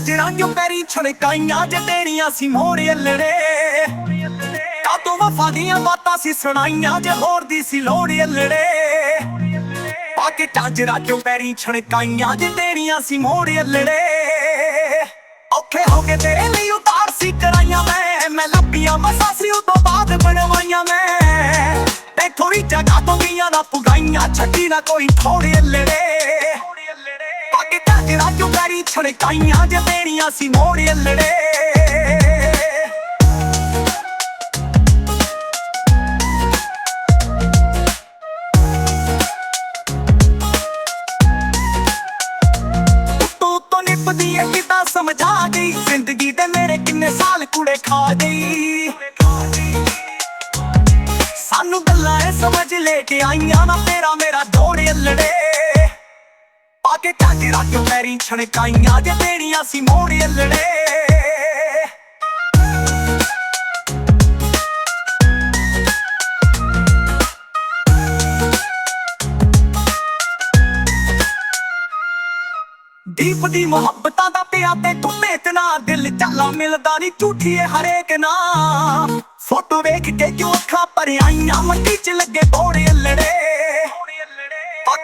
ਝਾਂਜਰਾਂ ਜੋ ਪੈਰੀ ਛਣਕਾਈਆਂ ਜੇ ਤੇਰੀਆਂ ਸੀ ਮੋੜੇ ਅਲੜੇ। ਕਾਤੋਂ ਵਫਾ ਦੀਆਂ ਬਾਤਾਂ ਸੀ ਸੁਣਾਈਆਂ ਜੇ ਹੋਰ ਦੀ ਸੀ ਲੋੜ ਅਲੜੇ। ਪਾ ਕੇ ਝਾਂਜਰਾਂ ਪੈਰੀ ਛਣਕਾਈਆਂ ਜੇ ਤੇਰੀਆਂ ਸੀ ਮੋੜੇ ਅਲੜੇ। ਔਖੇ ਹੋ ਕੇ ਤੇਰੇ ਲਈ ਉਤਾਰ ਸੀ ਕਰਾਈਆਂ ਮੈਂ। ਮੈਂ ਲੱਭੀਆਂ ਮਸਾਂ ਸੀ ਉਦੋਂ ਬਾਅਦ ਬਣਵਾਈਆਂ ਮੈਂ। ਤੇ ਥੋੜੀ ਜਗ੍ਹਾ ਤੋਂ ਗਈਆਂ ਨਾ ਪੁਗਾਈਆਂ, ਛੱਡੀ ਨਾ ਕੋਈ ਥੋੜੇ ਅਲੜੇ। ਪੈਰੀ ਛਣਕਾਈਆਂ ਜੇ ਦੇਣੀਆਂ ਸੀ ਮੋੜੇ ਅਲੜੇ। ਤੂੰ ਤੋਂ ਨਿਪਦੀ ਐ ਕਿਦਾਂ ਸਮਝਾ ਗਈ, ਜ਼ਿੰਦਗੀ ਦੇ ਮੇਰੇ ਕਿੰਨੇ ਸਾਲ ਕੁੜੇ ਖਾ ਗਈ। ਸਾਨੂੰ ਗੱਲਾਂ ਐ ਸਮਝ ਲੈ ਕੇ ਆਈਆਂ ਨਾ ਤੇਰਾ ਮੇਰਾ ਦੋੜੇ ਅਲੜੇ। ਪਾ ਕੇ ਕਾਜੇ ਰੱਖ ਪੈਰੀ ਛਣਕਾਈਆਂ ਜੇ ਤੇਰੀਆਂ ਸੀ ਮੋੜੇ ਅਲੜੇ ਦੀਪ ਦੀ ਮੁਹੱਬਤਾਂ ਦਾ ਪਿਆ ਤੇ ਤੂੰ ਮੇਤਨਾ ਦਿਲ ਚਾਲਾ ਮਿਲਦਾ ਨਹੀਂ ਝੂਠੀ ਏ ਹਰੇਕ ਨਾ। ਫੋਟੋ ਵੇਖ ਕੇ ਕਿਉਂ ਅੱਖਾਂ ਭਰਿਆਈਆਂ ਮੰਡੀ ਚ ਲੱਗੇ ਬੋੜੇ ਅਲੜੇ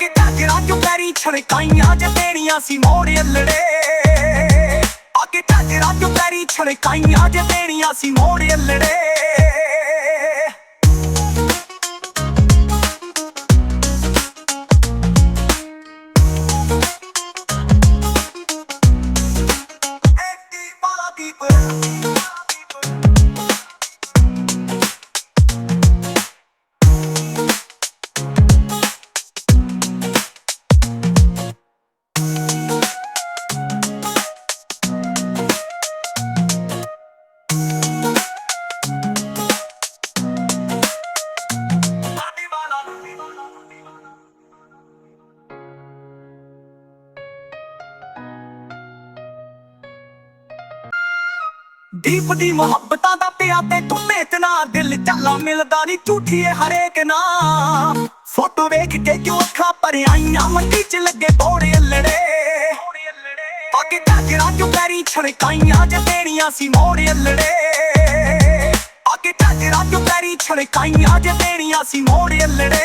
ਪੱਗ ਝਾਂਜਰਾਂ ਜੋ ਪੈਰੀ ਛਣਕਾਈਆਂ ਜੇ ਤੇਰੀਆਂ ਸੀ ਮੋੜੇ ਅਲੜੇ। ਪੱਗ ਝਾਂਜਰਾਂ ਜੋ ਪੈਰੀ ਛਣਕਾਈਆਂ ਜੇ ਤੇਰੀਆਂ ਸੀ ਮੋੜੇ ਅਲੜੇ। ਐਡੀ ਦੀਪ ਦੀ ਮੁਹੱਬਤਾਂ ਦਾ ਪਿਆ ਤੇ ਤੂੰ ਮੇਤਨਾ ਦਿਲ ਚਾਲਾ ਮਿਲਦਾ ਨਹੀਂ ਝੂਠੀ ਏ ਹਰੇਕ ਨਾ ਫੋਟੋ ਵੇਖ ਕੇ ਕਿਉਂ ਅੱਖਾਂ ਭਰਿਆਈਆਂ ਮੰਡੀ ਚ ਲੱਗੇ ਬੋੜੇ ਅਲੜੇ। ਪੱਗ ਝਾਂਜਰਾਂ ਜੋ ਪੈਰੀ ਛਣਕਾਈਆਂ, ਜੇ ਦੇਣੀਆਂ ਸੀ ਮੋੜੇ ਅਲੜੇ। ਪੱਗ ਝਾਂਜਰਾਂ ਜੋ ਪੈਰੀ ਛਣਕਾਈਆਂ, ਜੇ ਦੇਣੀਆਂ ਸੀ ਮੋੜੇ ਅਲੜੇ।